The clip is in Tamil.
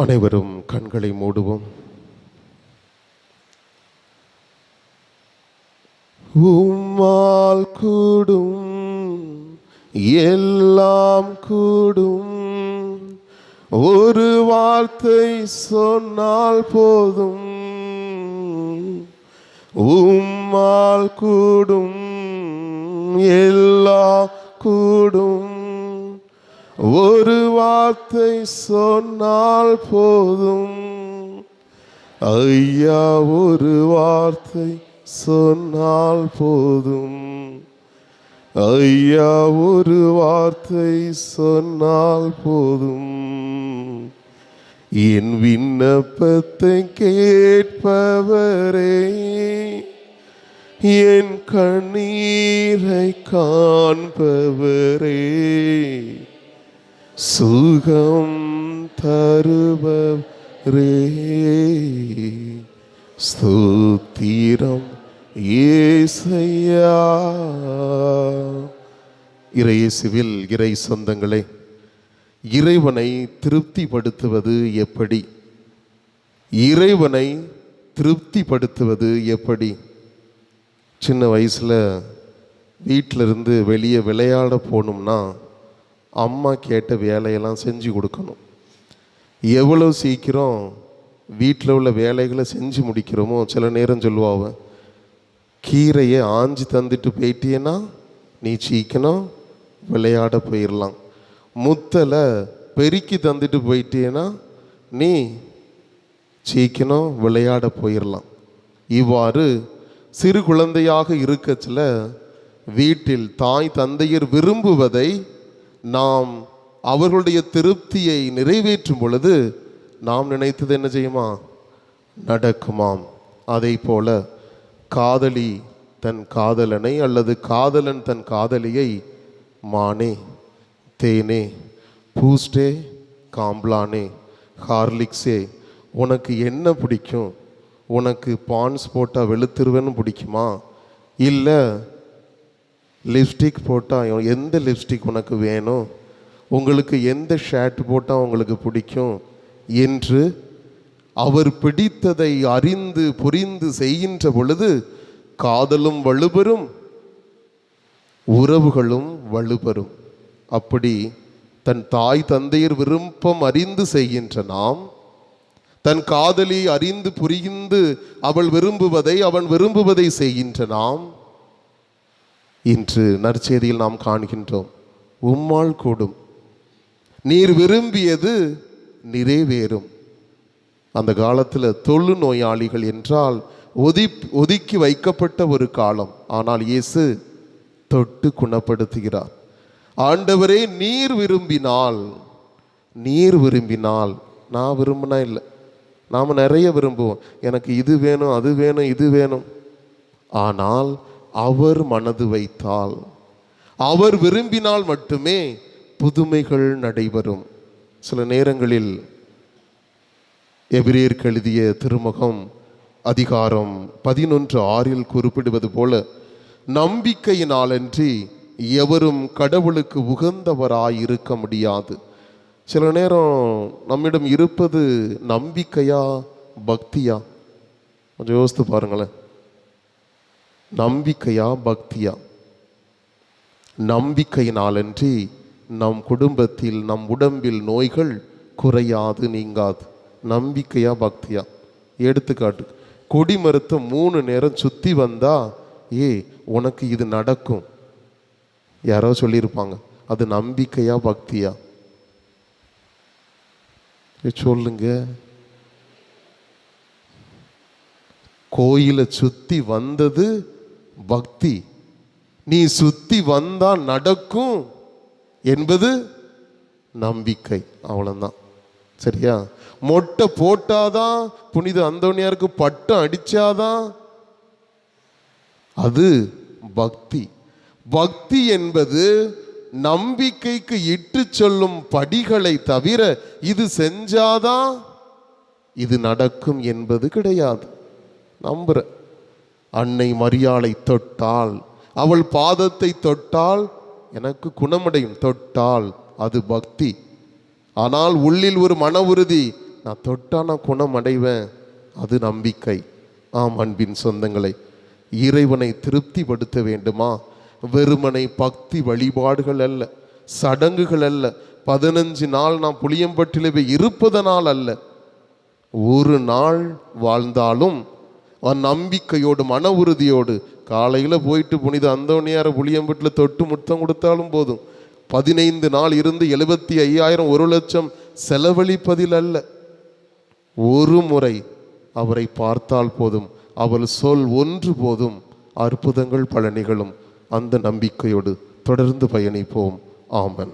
அனைவரும் கண்களை மூடுவோம். உம்மால் கூடும் எல்லாம் கூடும். ஒரு வார்த்தை சொன்னால் போதும். உம்மால் கூடும் எல்லாம் கூடும். ஒரு வார்த்தை சொன்னால் போதும். ஐயா ஒரு வார்த்தை சொன்னால் போதும். ஐயா ஒரு வார்த்தை சொன்னால் போதும். என் விண்ணப்பத்தை கேட்பவரே என் கண்ணீரை காண்பவரே. சுகம் தருபரே ஸ்தோத்திரம் ஏசையா இறையேசுவில் இறை சொந்தங்களே இறைவனை திருப்திப்படுத்துவது எப்படி இறைவனை திருப்திப்படுத்துவது எப்படி சின்ன வயசில் வீட்டிலிருந்து வெளியே விளையாட போகணும்னா அம்மா கேட்ட வேலையெல்லாம் செஞ்சு கொடுக்கணும். எவ்வளோ சீக்கிரம் வீட்டில் உள்ள வேலைகளை செஞ்சு முடிக்கிறோமோ சில நேரம் சொல்லுவாவ கீரையை ஆஞ்சி தந்துட்டு போயிட்டேன்னா நீ சீக்கிரம் விளையாட போயிடலாம் முத்தலை பெருக்கி தந்துட்டு போயிட்டேன்னா நீ சீக்கிரம் விளையாட போயிடலாம் இவ்வாறு சிறு குழந்தையாக இருக்கச்சில் வீட்டில் தாய் தந்தையர் விரும்புவதை நாம் அவர்களுடைய திருப்தியை நிறைவேற்றும் பொழுது நாம் நினைத்தது என்ன செய்யுமா? நடக்குமாம். அதை போல காதலி தன் காதலனை அல்லது காதலன் தன் காதலியை மானே தேனே பூஸ்டே காம்ப்ளானே ஹார்லிக்ஸே உனக்கு என்ன பிடிக்கும்? உனக்கு பான்ஸ் போட்டால் வெளுத்துருவேன்னு பிடிக்குமா? இல்லை லிப்ஸ்டிக் போட்டால் எந்த லிப்ஸ்டிக் உனக்கு வேணும்? உங்களுக்கு எந்த ஷர்ட் போட்டால் உங்களுக்கு பிடிக்கும்? என்று அவர் பிடித்ததை அறிந்து புரிந்து செய்கின்ற பொழுது காதலும் வலுபெறும் உறவுகளும் வலுபெறும். அப்படி தன் தாய் தந்தையர் விருப்பம் அறிந்து செய்கின்ற நாம் தன் காதலி அறிந்து புரிந்து அவள் விரும்புவதை அவன் விரும்புவதை செய்கின்ற நாம் இன்று நற்செய்தியில் நாம் காண்கின்றோம். உம்மால் கூடும். நீர் விரும்பியது நிறைவேறும். அந்த காலத்தில் தொழு நோயாளிகள் என்றால் ஒதி ஒதுக்கி வைக்கப்பட்ட ஒரு காலம். ஆனால் இயேசு தொட்டு குணப்படுத்துகிறார். ஆண்டவரே நீர் விரும்பினால் நீர் விரும்பினால் நான் விரும்பினா இல்லை. நாம் நிறைய விரும்புவோம். எனக்கு இது வேணும் அது வேணும் இது வேணும். ஆனால் அவர் மனது வைத்தால். அவர் விரும்பினால் மட்டுமே புதுமைகள் நடைபெறும். சில நேரங்களில் எபிரேயருக்கு எழுதிய திருமுகம் அதிகாரம் பதினொன்று ஆறில் குறிப்பிடுவது போல நம்பிக்கையினாலன்றி எவரும் கடவுளுக்கு உகந்தவராய் இருக்க முடியாது. சில நேரம் நம்மிடம் இருப்பது நம்பிக்கையா பக்தியா? கொஞ்சம் யோசித்து பாருங்களேன். நம்பிக்கையா பக்தியா? நம்பிக்கையினாலன்றி நம் குடும்பத்தில் நம் உடம்பில் நோய்கள் குறையாது நீங்காது. நம்பிக்கையா பக்தியா? எடுத்துக்காட்டு. கொடி மூணு நேரம் சுத்தி வந்தா ஏ உனக்கு இது நடக்கும். யாரோ சொல்லியிருப்பாங்க அது நம்பிக்கையா பக்தியா? ஏ, சொல்லுங்க. கோயிலை சுத்தி வந்தது பக்தி. நீ சுத்தி வந்தா நடக்கும் என்பது நம்பிக்கை. அவ்வளோதான் சரியா? மொட்டை போட்டாதான் புனித அந்தோனியாருக்கு பட்டம் அடிச்சாதான் அது பக்தி. பக்தி என்பது நம்பிக்கைக்கு இட்டு சொல்லும் படிகளை தவிர இது செஞ்சாதான் இது நடக்கும் என்பது கிடையாது. நம்புகிறேன் அன்னை மரியாளை தொட்டால் அவள் பாதத்தை தொட்டால் எனக்கு குணமடையும் தொட்டால் அது பக்தி. ஆனால் உள்ளில் ஒரு மன உறுதி நான் தொட்டா நான் குணம் அடைவேன் அது நம்பிக்கை. ஆம் அன்பின் சொந்தங்களை இறைவனை திருப்திப்படுத்த வேண்டுமா? வெறுமனை பக்தி வழிபாடுகள் அல்ல சடங்குகள் அல்ல. பதினஞ்சு நாள் நாம் புளியம்பட்டிலே இருப்பதனால் அல்ல. ஒரு நாள் வாழ்ந்தாலும் நம்பிக்கையோடு மன உறுதியோடு காலையில் போயிட்டு புனித அந்தோணியார புளியம்பட்டில் தொட்டு முத்தம் கொடுத்தாலும் போதும். பதினைந்து நாள் இருந்து எழுபத்தி ஐயாயிரம் ஒரு லட்சம் செலவழிப்பதில் அல்ல. ஒரு முறை அவரை பார்த்தால் போதும். அவள் சொல் ஒன்று போதும். அற்புதங்கள் பல நிகழும். அந்த நம்பிக்கையோடு தொடர்ந்து பயணிப்போம். ஆமன்.